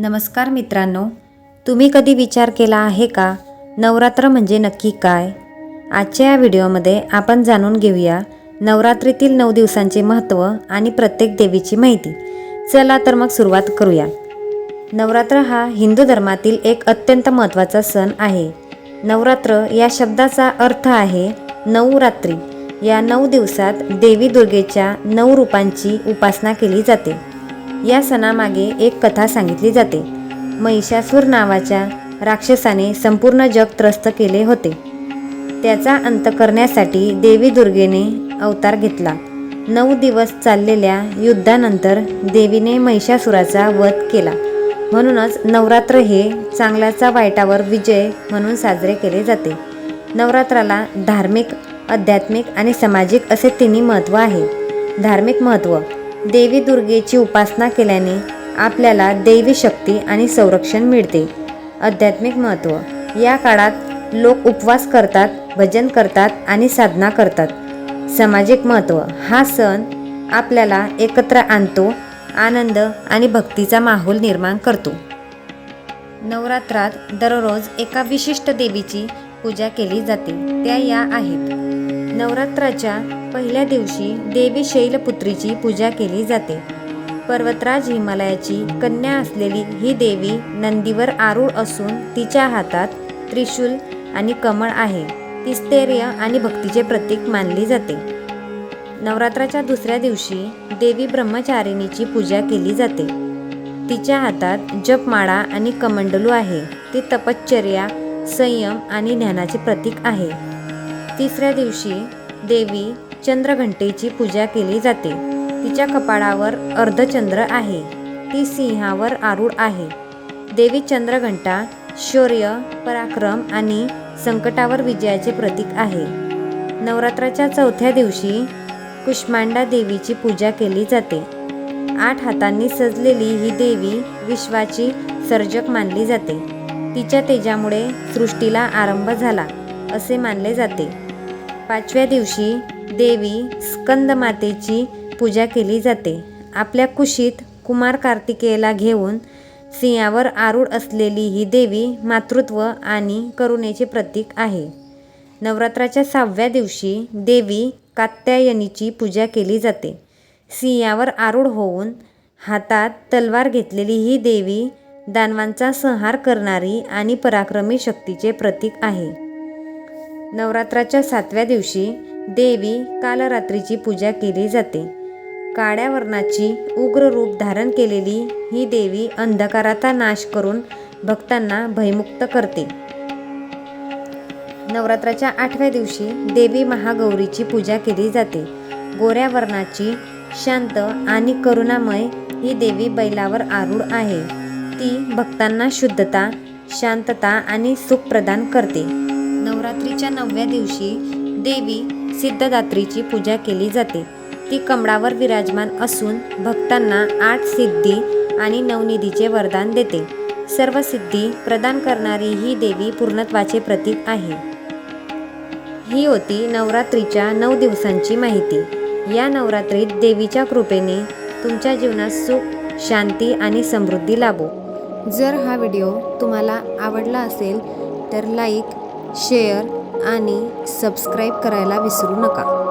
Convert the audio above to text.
नमस्कार मित्रांनो तुम्ही कधी विचार केला आहे का? नवरात्र म्हणजे नक्की काय? आजच्या या व्हिडिओमध्ये आपण जाणून घेऊया नवरात्रीतील नऊ दिवसांचे महत्त्व आणि प्रत्येक देवीची माहिती. चला तर मग सुरुवात करूया. नवरात्र हा हिंदू धर्मातील एक अत्यंत महत्त्वाचा सण आहे. नवरात्र या शब्दाचा अर्थ आहे नऊ रात्री. या नऊ दिवसात देवी दुर्गेच्या नऊ रूपांची उपासना केली जाते. या सणामागे एक कथा सांगितली जाते. महिषासूर नावाच्या राक्षसाने संपूर्ण जग त्रस्त केले होते. त्याचा अंत करण्यासाठी देवी दुर्गेने अवतार घेतला. नऊ दिवस चाललेल्या युद्धानंतर देवीने महिषासुराचा वध केला. म्हणूनच नवरात्र हे चांगल्याचा वाईटावर विजय म्हणून साजरे केले जाते. नवरात्राला धार्मिक आध्यात्मिक आणि सामाजिक असे तिन्ही महत्त्व आहे. धार्मिक महत्त्व देवी दुर्गेची उपासना केल्याने आपल्याला दैवी शक्ती आणि संरक्षण मिळते. आध्यात्मिक महत्त्व या काळात लोक उपवास करतात भजन करतात आणि साधना करतात. सामाजिक महत्त्व हा सण आपल्याला एकत्र आणतो आनंद आणि भक्तीचा माहोल निर्माण करतो. नवरात्रात दररोज एका विशिष्ट देवीची पूजा केली जाते. त्या या आहेत. नवरात्राच्या पहिल्या दिवशी देवी शैलपुत्रीची पूजा केली जाते. पर्वतराज हिमालयाची कन्या असलेली ही देवी नंदीवर आरूढ असून तिच्या हातात त्रिशूल आणि कमळ आहे. ती स्थैर्य आणि भक्तीचे प्रतीक मानली जाते. नवरात्राच्या दुसऱ्या दिवशी देवी ब्रह्मचारिणीची पूजा केली जाते. तिच्या हातात जपमाळा आणि कमंडलू आहे. ती तपश्चर्या संयम आणि ज्ञानाचे प्रतीक आहे. तिसऱ्या दिवशी देवी चंद्रघंटेची पूजा केली जाते. तिच्या कपाळावर अर्धचंद्र आहे. ती सिंहावर आरूढ आहे. देवी चंद्रघंटा शौर्य पराक्रम आणि संकटावर विजयाचे प्रतीक आहे. नवरात्राच्या चौथ्या दिवशी कुष्मांडा देवीची पूजा केली जाते. आठ हातांनी सजलेली ही देवी विश्वाची सर्जक मानली जाते. तिच्या तेजामुळे सृष्टीला आरंभ झाला असे मानले जाते. पाचव्या दिवशी देवी स्कंदमातेची पूजा केली जाते. आपल्या कुशीत कुमार कार्तिकेयला घेऊन सिंहावर आरूढ असलेली ही देवी मातृत्व आणि करुणेचे प्रतीक आहे. नवरात्राच्या सहाव्या दिवशी देवी कात्यायनीची पूजा केली जाते. सिंहावर आरूढ होऊन हातात तलवार घेतलेली ही देवी दानवांचा संहार करणारी आणि पराक्रमी शक्तीचे प्रतीक आहे. नवरात्राच्या सातव्या दिवशी देवी कालरात्रीची पूजा केली जाते. काळ्या वर्णाची उग्र रूप धारण केलेली ही देवी अंधकाराचा नाश करून भक्तांना भयमुक्त करते. नवरात्राच्या आठव्या दिवशी देवी महागौरीची पूजा केली जाते. गोऱ्या वर्णाची शांत आणि करुणामय ही देवी बैलावर आरूढ आहे. ती भक्तांना शुद्धता शांतता आणि सुख प्रदान करते. नवरात्रीच्या नवव्या दिवशी देवी सिद्धदात्रीची पूजा केली जाते. ती कमळावर विराजमान असून भक्तांना आठ सिद्धी आणि नवनिधीचे वरदान देते. सर्व सिद्धी प्रदान करणारी ही देवी पूर्णत्वाचे प्रतीक आहे. ही होती नवरात्रीच्या नऊ दिवसांची माहिती. या नवरात्रीत देवीच्या कृपेने तुमच्या जीवनात सुख शांती आणि समृद्धी लाभो. जर हा व्हिडिओ तुम्हाला आवडला असेल तर लाईक शेअर आणि सबस्क्राईब करायला विसरू नका.